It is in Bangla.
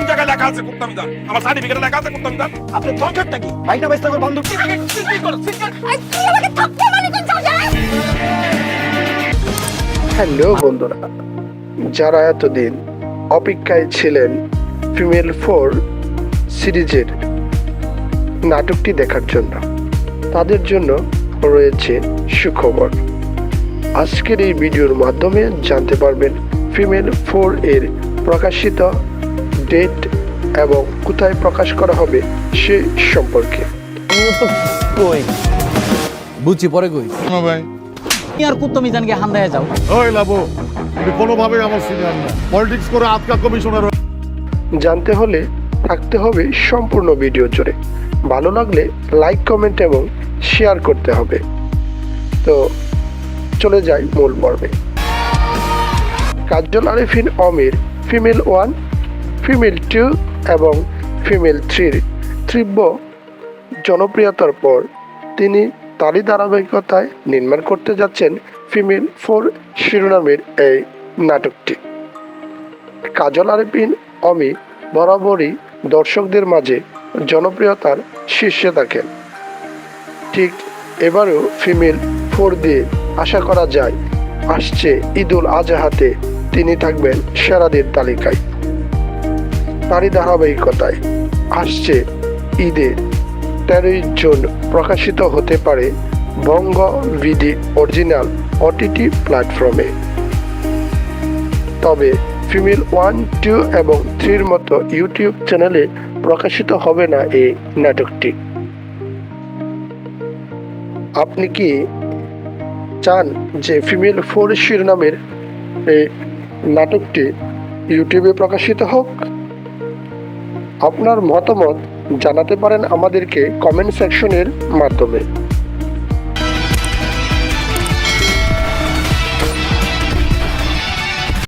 আছে করতাম জান? আমার সার্টিফিকেটে লেখা আছে করতাম জান। আপনি দরকারটা কি? ভাইনা বাইস্তা করে বন্ধু কোন হ্যালো বন্ধুরা যারা এতদিন অপেক্ষায় ছিলেন ফিমেল ফোর সিরিজের নাটকটি দেখার জন্য তাদের জন্য রয়েছে সুখবর। আজকের এই ভিডিওর মাধ্যমে জানতে পারবেন ফিমেল ফোর এর প্রকাশিত ডেট এবং কোথায় প্রকাশ করা হবে সে সম্পর্কে। কই বুঝছি পরে কই? ভাই। আর কুত্তো মিজানকে হান্দায় যাও। ওই লাবো তুমি কোনোভাবেই আমার সিনিয়র না। পলিটিক্স করে আজকা কমিশনার জানতে হলে থাকতে হবে সম্পূর্ণ ভিডিও জুড়ে। ভালো লাগলে লাইক কমেন্ট এবং শেয়ার করতে হবে। তো চলে যাই মূল পর্বে। কাজল আরিফিন অমির ফিমেল ওয়ান ফিমেল টু এবং ফিমেল থ্রির তীব্র জনপ্রিয়তার পর তিনি তারই ধারাবাহিকতায় নির্মাণ করতে যাচ্ছেন ফিমেল ফোর শিরোনামের এই নাটকটি। কাজল আরিফিন, অমি বরাবরই দর্শকদের মাঝে জনপ্রিয়তার শীর্ষে থাকেন। ঠিক এবারেও ফিমেল ফোর দিয়ে আশা করা যায়, আসছে ঈদুল আজহাতে তিনি থাকবেন সেরাদের তালিকায়। তারই ধারাবাহিকতায় আসছে ঈদে। তেরোই জুন প্রকাশিত হতে পারে বঙ্গ ভিডি অরিজিনাল ওটিটি প্ল্যাটফর্মে। তবে ফিমেল ওয়ান, টু এবং থ্রির মতো ইউটিউব চ্যানেলে প্রকাশিত হবে না এই নাটকটি। আপনি কি চান যে ফিমেল ফোর শিরোনামের এই নাটকটি ইউটিউবে প্রকাশিত হোক? আপনার মতামত জানাতে পারেন আমাদেরকে কমেন্ট সেকশনের মাধ্যমে।